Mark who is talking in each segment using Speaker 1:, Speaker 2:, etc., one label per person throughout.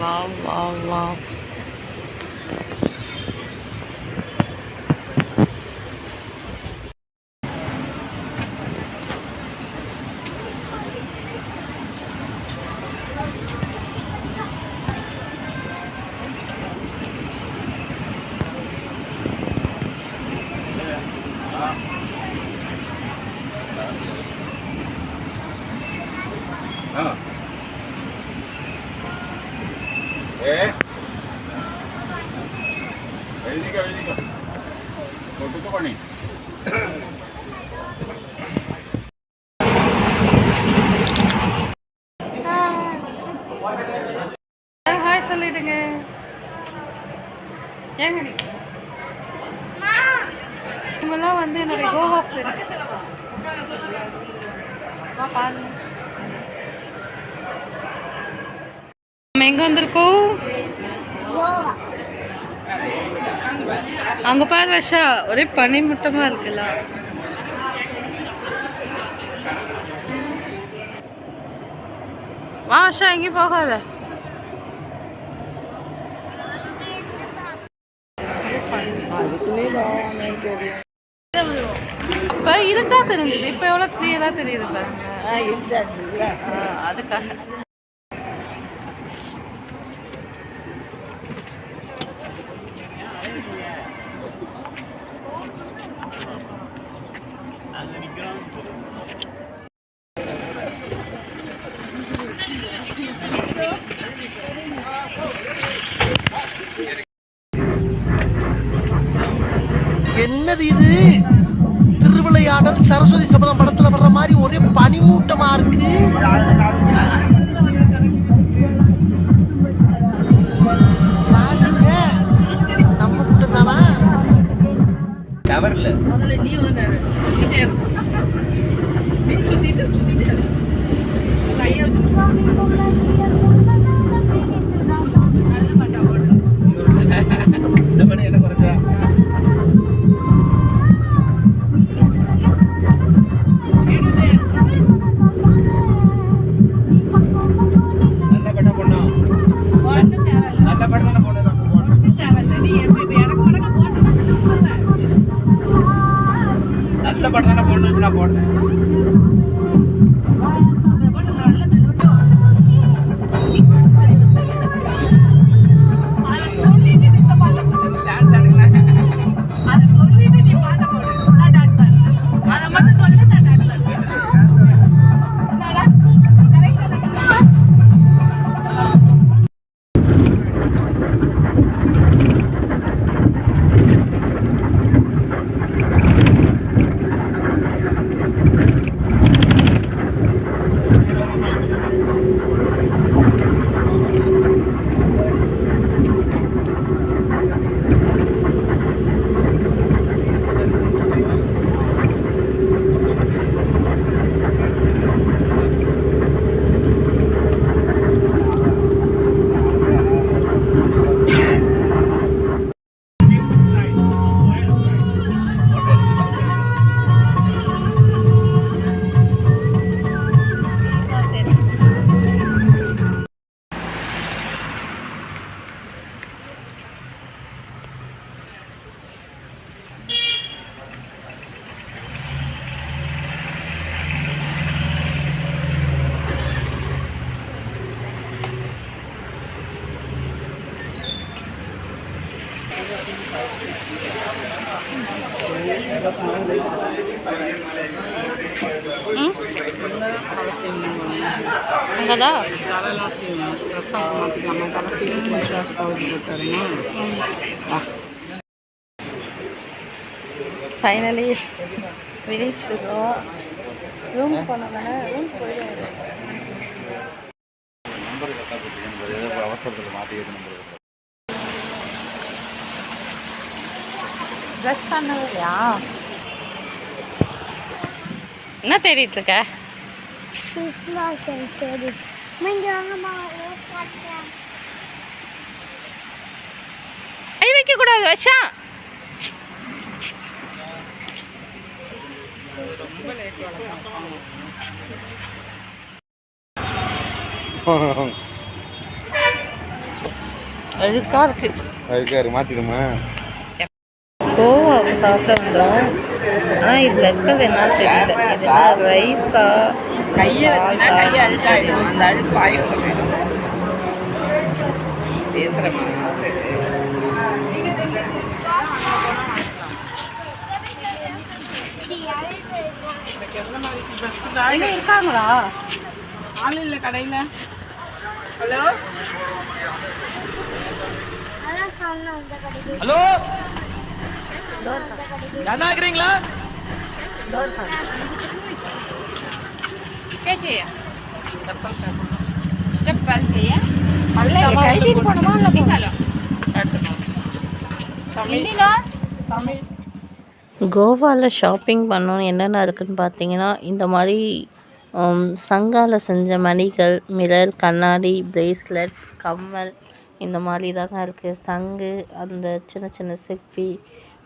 Speaker 1: love, love, love.
Speaker 2: Ah.
Speaker 1: Hi சொல்லிடுங்க. ஏங்க இவங்கெல்லாம் வந்து என்னுடைய கோவா ஃப்ரெண்ட் பாருங்க நம்ம எங்க வந்திருக்கோம்? அங்க பாரு வர்ஷா. ஒரே பனிமுட்டமா இருக்குல்ல. வா வர்ஷா எங்கேயும் போகாத இப்போ இருட்டா தெரிஞ்சுது. இப்போ எவ்வளோ கிளியராக தெரியுது பாருங்க. அதுக்காக.
Speaker 3: என்னது இது? திருவிளையாடல் சரஸ்வதி சபதம் படத்துல வர்ற மாதிரி ஒரே பனிமூட்டமா இருக்கு. நம்ம கூட்டம் தானா?
Speaker 1: கவர்ல சுத்திட்டு சுத்திட்டு கையை நல்ல
Speaker 2: படம் தானே பொண்ணு
Speaker 1: இப்ப
Speaker 2: நான்
Speaker 4: போட்டாருமா
Speaker 1: ஃபைனலி விரிச்சிருக்கோம் ரூம் போனோம்னா ரூம் போயிடுவோம்
Speaker 2: அவசரத்தில் மாற்றிக்கிட்டு நம்பர்
Speaker 1: ட்ரெஸ் பண்ணவே இல்லையா என்ன தேடிட்டு இருக்க கை வைக்க கூடாது விஷம்
Speaker 4: அழுக்காக இருக்குது
Speaker 2: அதுக்காரு மாற்றிடுமா
Speaker 4: கோவாவுக்கு சாப்பிட வந்தோம். ஆனால் இதில் இருக்கிறது என்னன்னு தெரியல. இதுனா ரைஸா கையை எங்க இருக்காங்களா? ஆள் இல்லை கடையில். ஹலோ?
Speaker 3: ஹலோ? நல்லா இருக்கிறீங்களா
Speaker 4: చెప్పాలి చెయ్య கோவாவில் ஷாப்பிங் பண்ணணும் என்னென்ன இருக்குதுன்னு பார்த்தீங்கன்னா இந்த மாதிரி சங்கால செஞ்ச மணிகள் மிரர் கண்ணாடி பிரேஸ்லெட் கம்மல் இந்த மாதிரி தாங்க இருக்குது சங்கு அந்த சின்ன சின்ன சிப்பி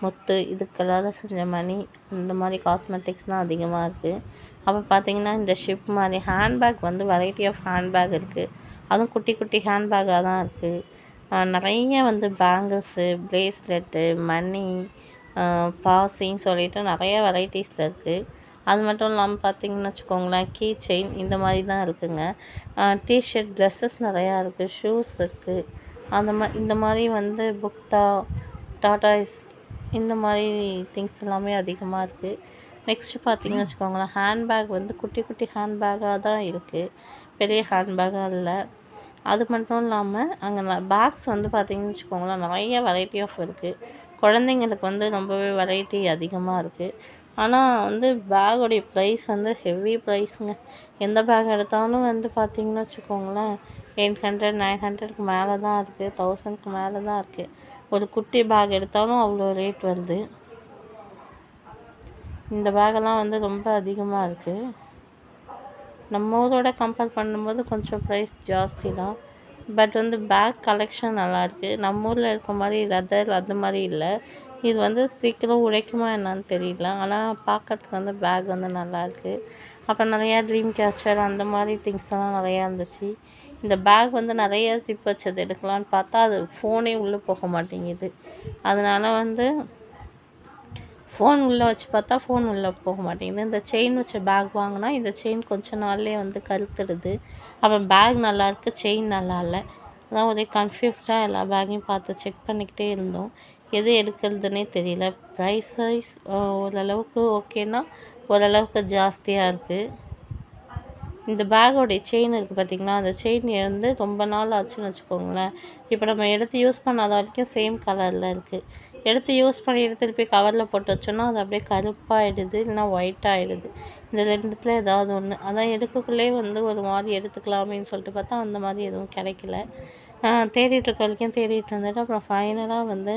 Speaker 4: முத்து இதுக்கெல்லாம் செஞ்ச மணி இந்த மாதிரி காஸ்மெட்டிக்ஸ் தான் அதிகமாக இருக்குது அப்போ பார்த்தீங்கன்னா இந்த ஷிப் மாதிரி ஹேண்ட்பேக் வந்து வெரைட்டி ஆஃப் ஹேண்ட்பேக் இருக்குது அதுவும் குட்டி குட்டி ஹேண்ட்பேக்காக தான் இருக்குது நிறைய வந்து பேங்கிள்ஸு ப்ரேஸ்லெட்டு மணி பாசின்னு சொல்லிட்டு நிறைய வெரைட்டிஸில் இருக்குது அது மட்டும் இல்லாமல் பார்த்தீங்கன்னு வச்சுக்கோங்களேன் கீ செயின் இந்த மாதிரி தான் இருக்குங்க. டிஷர்ட் ட்ரெஸ்ஸஸ் நிறையா இருக்குது ஷூஸ் இருக்குது அந்த மா இந்த மாதிரி வந்து புக்தா டாட்டாய்ஸ் இந்த மாதிரி திங்ஸ் எல்லாமே அதிகமாக இருக்குது நெக்ஸ்ட்டு பார்த்தீங்கன்னு வச்சுக்கோங்களேன் ஹேண்ட்பேக் வந்து குட்டி குட்டி ஹேண்ட்பேக்காக தான் இருக்குது பெரிய ஹேண்ட்பேக்காக இல்லை. அது மட்டும் இல்லாமல் அங்கே பேக்ஸ் வந்து பார்த்தீங்கன்னு வச்சுக்கோங்களேன் நிறைய வெரைட்டி ஆஃப் இருக்குது குழந்தைங்களுக்கு வந்து ரொம்பவே வெரைட்டி அதிகமாக இருக்குது ஆனால் வந்து பேக்கோடைய ப்ரைஸ் வந்து ஹெவி ப்ரைஸுங்க எந்த பேக் எடுத்தாலும் வந்து பார்த்திங்கன்னு வச்சுக்கோங்களேன் எயிட் ஹண்ட்ரட் நைன் ஹண்ட்ரட்க்கு மேலே தான் இருக்குது தௌசண்ட்க்கு மேலே தான் இருக்குது ஒரு குட்டி பேக் எடுத்தாலும் அவ்வளோ ரேட் வருது. இந்த பேக்கெல்லாம் வந்து ரொம்ப அதிகமாக இருக்குது நம்ம ஊரோட கம்பேர் பண்ணும்போது கொஞ்சம் ப்ரைஸ் ஜாஸ்தி தான். பட் வந்து பேக் கலெக்ஷன் நல்லாயிருக்கு நம்ம ஊரில் இருக்க மாதிரி லெதர் அது மாதிரி இல்லை. இது வந்து சீக்கிரம் உடைக்குமா என்னான்னு தெரியல. ஆனால் பார்க்கறதுக்கு வந்து பேக் வந்து நல்லாயிருக்கு அப்புறம் நிறையா ட்ரீம் கேச்சர் அந்த மாதிரி திங்ஸ் எல்லாம் நிறையா இருந்துச்சு. இந்த பேக் வந்து நிறைய ஜிப் வச்சது எடுக்கலான்னு பார்த்தா அது ஃபோனே உள்ளே போக மாட்டேங்குது. அதனால் வந்து ஃபோன் உள்ளே வச்சு பார்த்தா ஃபோன் உள்ளே போக மாட்டேங்குது. இந்த செயின் வச்ச பேக் வாங்கினா இந்த செயின் கொஞ்ச நாள்லேயே வந்து கருத்துடுது அப்போ பேக் நல்லாயிருக்கு செயின் நல்லா இல்லை. அதான் ஒரே கன்ஃபியூஸ்டாக எல்லா பேக்கையும் பார்த்து செக் பண்ணிக்கிட்டே இருந்தோம். எது எடுக்கிறதுனே தெரியல. ப்ரைஸ் வைஸ் ஓரளவுக்கு ஓகேன்னா ஓரளவுக்கு ஜாஸ்தியாக இருக்குது இந்த பேக்கோடைய செயின் இருக்குது பார்த்தீங்களா அந்த செயின் வந்து ரொம்ப நாள் ஆச்சுன்னு வச்சுக்கோங்களேன். இப்போ நம்ம எடுத்து யூஸ் பண்ணாத வரைக்கும் சேம் கலரில் இருக்குது எடுத்து யூஸ் பண்ணிட்டு திருப்பி கவரில் போட்டு வச்சோன்னா அது அப்படியே கருப்பாகிடுது இல்லைன்னா ஒயிட் ஆகிடுது இந்த ரெண்டுத்தில் ஏதாவது ஒன்று அதான் எடுக்கக்குள்ளே வந்து ஒரு மாதிரி எடுத்துக்கலாமேன்னு சொல்லிட்டு பார்த்தா அந்த மாதிரி எதுவும் கிடைக்கல. தேடிட்டு வரைக்கும் தேடிட்டு இருந்துட்டு அப்புறம் ஃபைனலாக வந்து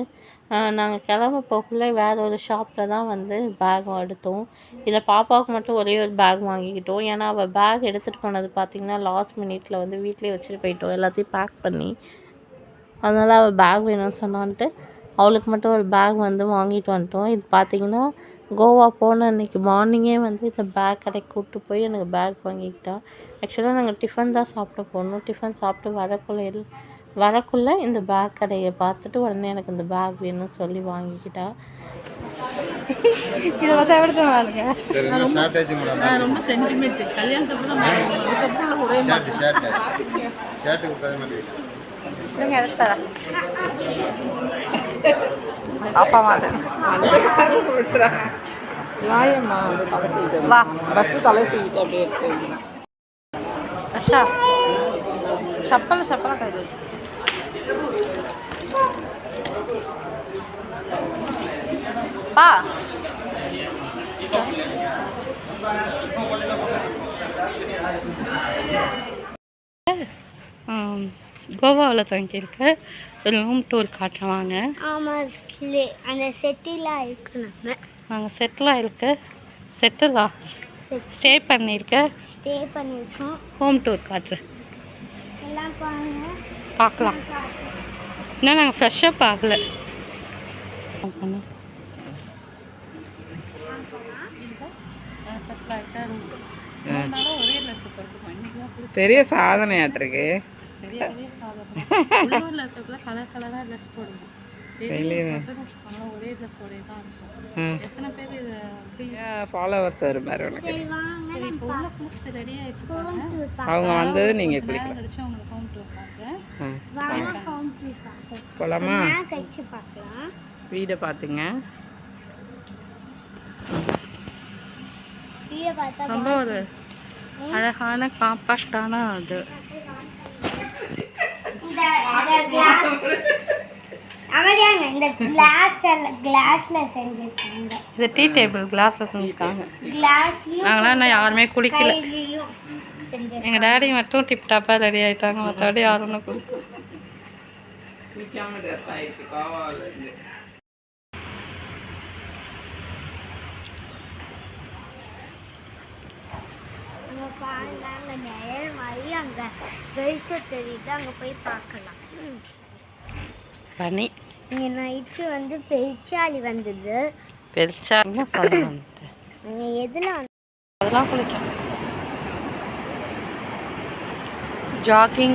Speaker 4: நாங்கள் கிளம்ப போகக்குள்ளே வேறு ஒரு ஷாப்பில் தான் வந்து பேக் எடுத்தோம். இதில் பாப்பாவுக்கு மட்டும் ஒரே ஒரு பேக் வாங்கிக்கிட்டோம். ஏன்னா அவள் பேக் எடுத்துகிட்டு போனது பார்த்திங்கன்னா லாஸ்ட் மினிட்டில் வந்து வீட்டிலே வச்சுட்டு போயிட்டோம். எல்லாத்தையும் பேக் பண்ணி. அதனால் அவள் பேக் வேணும்னு சொன்னான்ட்டு அவளுக்கு மட்டும் ஒரு பேக் வந்து வாங்கிட்டு வந்துட்டோம். இது பார்த்தீங்கன்னா கோவா போன அன்றைக்கி மார்னிங்கே வந்து இந்த பேக் கடைக்கு கூப்பிட்டு போய் எனக்கு பேக் வாங்கிக்கிட்டா. ஆக்சுவலாக நாங்கள் டிஃபன் தான் சாப்பிட போனோம். டிஃபன் சாப்பிட்டு வரக்குள்ள எல் வரக்குள்ளே இந்த பேக் கடையை பார்த்துட்டு உடனே எனக்கு இந்த பேக் வேணும்னு சொல்லி வாங்கிக்கிட்டா. இதை பார்த்தா
Speaker 2: நான்
Speaker 4: ரொம்ப சென்டிமெண்ட் அப்பா வா.
Speaker 5: ஃபஸ்ட்டு தலை செய்விட்டு அப்படியே
Speaker 4: இருக்கு சப்பல அப்பா. கோவாவில் தங்கியிருக்க லூம் டூர் காட்டுவாங்க
Speaker 6: ஆமாம் அந்த செட்டிலாக இருக்கு
Speaker 4: நாங்கள் செட்டிலாக இருக்க. செட்டிலா ஸ்டே பண்ணியிருக்க?
Speaker 6: ஸ்டே பண்ணியிருக்கோம்.
Speaker 4: ஹோம் டூர் காட்டுறேன்.
Speaker 6: எல்லாம்
Speaker 4: பார்க்கலாம். இன்னும் நாங்கள் ஃப்ரெஷ்ஷாக பார்க்கல.
Speaker 5: பண்ணோம் பெரிய சாதனையாட்டிருக்கு
Speaker 7: பெரிய பெரிய சாதனை. உள்ளூரில் இருக்கக்குள்ள கலர் கலராக ட்ரெஸ் போடுவோம் ஒரே ட்ரெஸ்ஸோடய தான் இருக்கும். எத்தனை பேர் இதை
Speaker 5: ஃபாலோவர்ஸ் வரும் மாதிரி உனக்கு.
Speaker 6: சரி வாங்க
Speaker 7: சரி இப்போ உள்ள குளிச்சுட்டு ரெடி ஆகிட்டு போகிறேன்
Speaker 5: அவங்க வந்தது நீங்கள்
Speaker 7: நேரம்
Speaker 5: குளிக்கலாம்
Speaker 7: கழிச்சு உங்களுக்கு ஹோம் டூர்
Speaker 6: பார்க்கலாம்
Speaker 5: போகலாமா
Speaker 6: நான் கழிச்சு பார்க்கலாம்
Speaker 5: வீடை பார்த்துங்க
Speaker 7: ரொம்ப ஒரு அழகான காம்பாக்டான இது
Speaker 6: இந்த இந்த கிளாஸ் அமைதியாங்க இந்த கிளாஸ் கிளாஸ்ல செஞ்சிருக்காங்க.
Speaker 7: இது டீ டேபிள் கிளாஸில் செஞ்சுருக்காங்க. நாங்களாம் இன்னும் யாருமே குளிக்கல. எங்கள் டேடி மட்டும் டிப் டாப்பாக ரெடி ஆகிட்டாங்க மற்றபடி யாரும் ஒன்றும் குளிக்கல.
Speaker 5: ட்ரெஸ் ஆயிடுச்சு கோவாலேருந்து
Speaker 6: அங்க மாதிரி வெளிச்சம் தெரியுது அங்க போய் பார்க்கலாம்.
Speaker 7: பனி.
Speaker 6: இங்க நைட்டு வந்து பெருச்சாளி வந்தது.
Speaker 7: பெருசா என்ன சொல்லணும்
Speaker 6: அங்க எதுல வந்து
Speaker 7: அதெல்லாம் குளிக்கும் ஜாகிங்